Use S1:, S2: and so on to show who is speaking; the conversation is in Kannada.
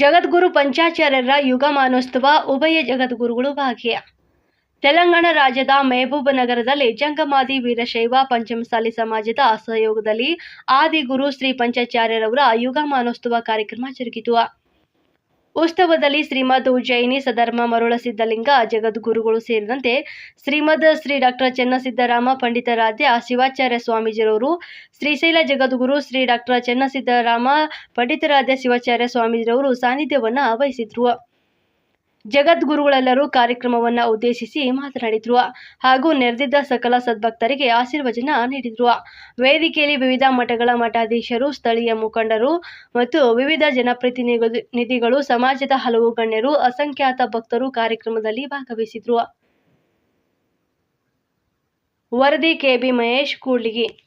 S1: ಜಗದ್ಗುರು ಪಂಚಾಚಾರ್ಯರ ಯುಗಮಾನೋತ್ಸವ ಉಭಯ ಜಗದ್ಗುರುಗಳು ಭಾಗ್ಯ. ತೆಲಂಗಾಣ ರಾಜ್ಯದ ಮೆಹಬೂಬ್ ನಗರದಲ್ಲಿ ಜಂಗಮಾದಿ ವೀರಶೈವ ಪಂಚಮಸಾಲಿ ಸಮಾಜದ ಸಹಯೋಗದಲ್ಲಿ ಆದಿಗುರು ಶ್ರೀ ಪಂಚಾಚಾರ್ಯರವರ ಯುಗಮಾನೋತ್ಸವ ಕಾರ್ಯಕ್ರಮ ಜರುಗಿತು. ಉತ್ಸವದಲ್ಲಿ ಶ್ರೀಮದ್ ಉಜ್ಜಯಿನಿ ಸಧರ್ಮ ಮರುಳ ಸಿದ್ಧಲಿಂಗ, ಜಗದ್ಗುರುಗಳು ಸೇರಿದಂತೆ ಶ್ರೀಮದ್ ಶ್ರೀ ಡಾಕ್ಟರ್ ಚನ್ನಸಿದ್ದರಾಮ ಪಂಡಿತಾರಾಧ್ಯ, ಶಿವಾಚಾರ್ಯ ಸ್ವಾಮೀಜಿರವರು, ಶ್ರೀಶೈಲ ಜಗದ್ಗುರು ಶ್ರೀ ಡಾಕ್ಟರ್ ಚನ್ನಸಿದ್ದರಾಮ ಪಂಡಿತಾರಾಧ್ಯ, ಶಿವಾಚಾರ್ಯ ಸ್ವಾಮೀಜಿರವರು ಸಾನ್ನಿಧ್ಯವನ್ನು ವಹಿಸಿದ್ರು. ಜಗದ್ಗುರುಗಳೆಲ್ಲರೂ ಕಾರ್ಯಕ್ರಮವನ್ನ ಉದ್ದೇಶಿಸಿ ಮಾತನಾಡಿದ್ರು. ಹಾಗೂ ನೆರೆದಿದ್ದ ಸಕಲ ಸದ್ಭಕ್ತರಿಗೆ ಆಶೀರ್ವಚನ ನೀಡಿದ್ರು. ವೇದಿಕೆಯಲ್ಲಿ ವಿವಿಧ ಮಠಗಳ ಮಠಾಧೀಶರು, ಸ್ಥಳೀಯ ಮುಖಂಡರು ಮತ್ತು ವಿವಿಧ ಜನಪ್ರತಿನಿಧಿಗಳು ಸಮಾಜದ ಹಲವು ಗಣ್ಯರು, ಅಸಂಖ್ಯಾತ ಭಕ್ತರು ಕಾರ್ಯಕ್ರಮದಲ್ಲಿ ಭಾಗವಹಿಸಿದ್ರು. ವರದಿ ಕೆಬಿ ಮಹೇಶ್, ಕೂಡ್ಲಿಗಿ.